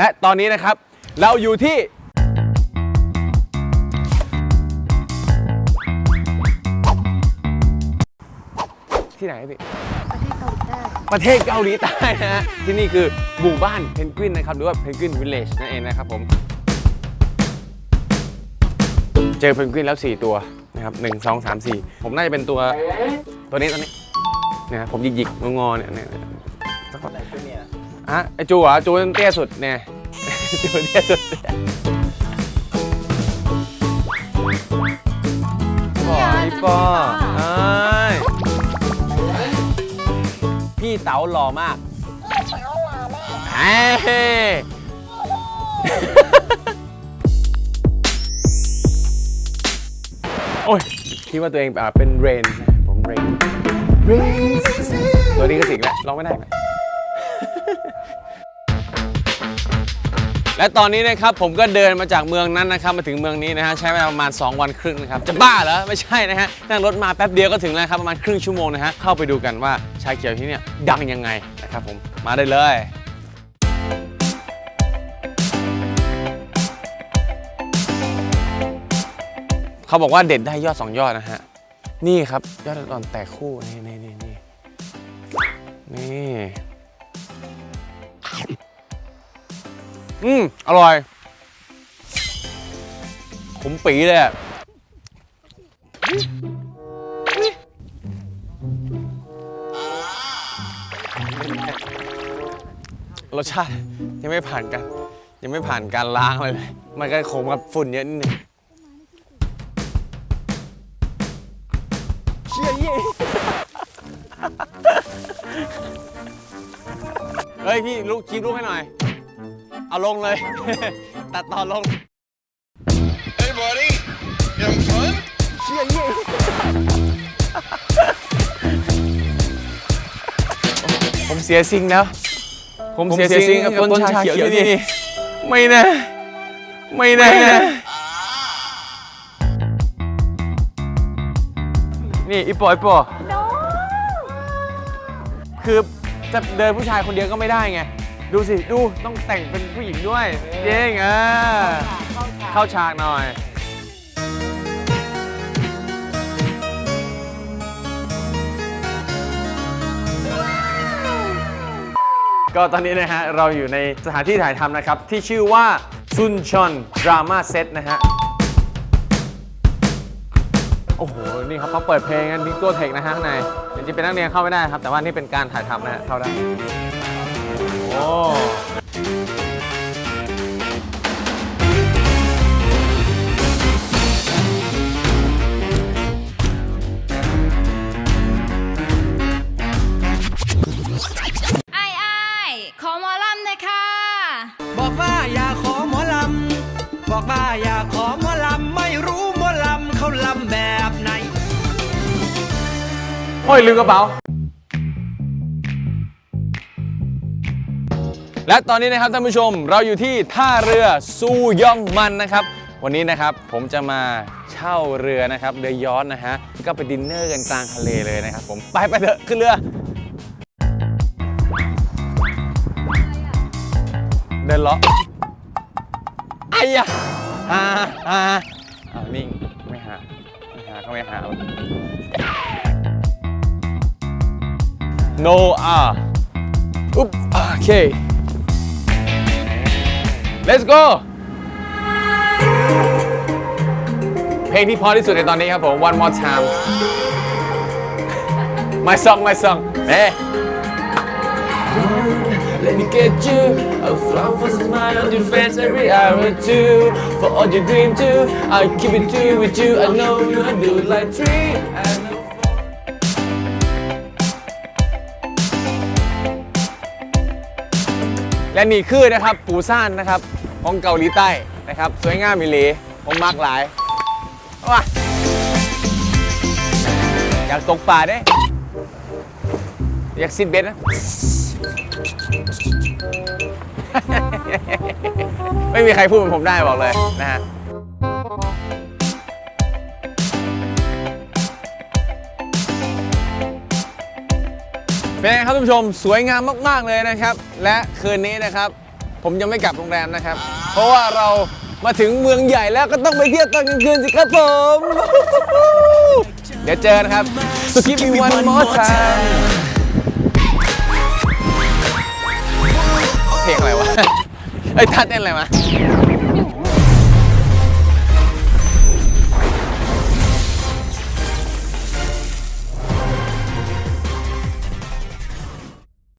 และตอนนี้นะครับ เราอยู่ที่ที่ไหนพี่ประเทศเกาหลีใต้นะฮะที่นี่คือหมู่บ้านเพนกวินนะครับ หรือว่าเพนกวินวิลเลจนั่นเองนะครับผม เจอเพนกวินแล้ว 4 ตัวนะครับหนึ่งสองสามสี่ผมน่าจะเป็นตัวตัวนี้ตัวนี้เนี่ยผมหยิกๆงอๆเนี่ยเนี่ยสักคนอะไอจูเหรอจูเตี้ยสุดเนี่ย จูเตี้ยสุดปอพี่ปอเอ้ยพี่เต๋าหล่อมากเอ้ยโอ้ยคิดว่าตัวเองอ่าเป็นเรน ผมเรน เรน ตัวนี้ก็สิงแล้วร้องไม่ได้ไหม และตอนนี้นะครับผมก็เดินมาจากเมืองนั้นนะครับมาถึงเมืองนี้นะฮะใช้เวลาประมาณ 2 วันครึ่งนะครับจะบ้าเหรอไม่ใช่นะฮะนั่งรถมาแป๊บเดียวก็ถึงแล้วครับประมาณครึ่งชั่วโมงนะฮะเข้าไปดูกันว่าชาเขียวที่เนี่ยดังยังไงนะครับผมมาได้เลยเขาบอกว่าเด็ดได้ยอด 2 ยอดนะฮะนี่ครับยอดอ่อนแตกคู่นี่นี่นี่นี่นี่ อืมอร่อยผมปีเลยอะรสชาติยังไม่ผ่านกัน ยังไม่ผ่านการล้างเลยเลย มันก็ขมกับฝุ่นเยอะนิดนึงเชี่ยเย่เฮ้ยพี่ลูกคลิปลูกให้หน่อย เอาลงเลย ตัดต่อลง Hey, buddy. You having fun? เชี่ยเย่ผมเสียซิงแล้ว ผมเสียซิงกับต้นชาเขียวที่นี่ ไม่นะ ไม่นะ นี่อีปออีปอคือจะเดินผู้ชายคนเดียวก็ไม่ได้ไง ดูสิ ดูต้องแต่งเป็นผู้หญิงด้วยเย้งอะเข้าฉากหน่อย ก็ตอนนี้นะฮะ เราอยู่ในสถานที่ถ่ายทำนะครับ ที่ชื่อว่าซุนชอนดราม่าเซตนะฮะ โอ้โห นี่ครับเขาเปิดเพลงกันบิ๊กตัวเทคนะฮะข้างในจริงๆเป็นนักเรียนเข้าไม่ได้ครับ แต่ว่านี่เป็นการถ่ายทำนะฮะเข้าได้โอ้ ไอ้ไอ้ายขอหมอลำเลยค่ะ บอกว่าอย่าขอหมอลำ บอกว่าอย่าขอหมอลำ ไม่รู้หมอลำเขาลำแบบไหน โอ้ยลืมกระเป๋า และตอนนี้นะครับท่านผู้ชมเราอยู่ที่ท่าเรือซูยองมันนะครับ วันนี้นะครับผมจะมาเช่าเรือนะครับเรือยอชต์นะฮะก็ไปดินเนอร์กันกลางทะเลเลยนะครับผมไปไปเถอะขึ้นเรือ เดินเลาะไอ้ยะอ่าอ่าเอานิ่งไม่หาไม่หาก็ไม่หา no R อุ๊บโอเค let's go เพลงที่เพอที่สุดในตอนนี้ครับผม one more time my song my song เอ๊ะ Let me get you a flower for a smile on your face every hour or two For all your dream too I keep it true with you I know you I do it like three และนี่คือนะครับปูซ่านนะครับของเกาหลีใต้นะครับ สวยงามมิลีผมมักหลายว้าอยากตกปลาเด้ อยากซิดเบ็ดนะไม่มีใครพูดเหมือนผมได้บอกเลยนะฮะ เป็นไงครับท่านผู้ชมสวยงามมากๆเลยนะครับ และคืนนี้นะครับ ผมยังไม่กลับโรงแรมนะครับ เพราะว่าเรามาถึงเมืองใหญ่แล้วก็ต้องไปเที่ยวตอนกลางคืนสิครับผม เดี๋ยวเจอนะครับ So give me one more time เพลงอะไรวะไอ้ท่าเต้นอะไรมา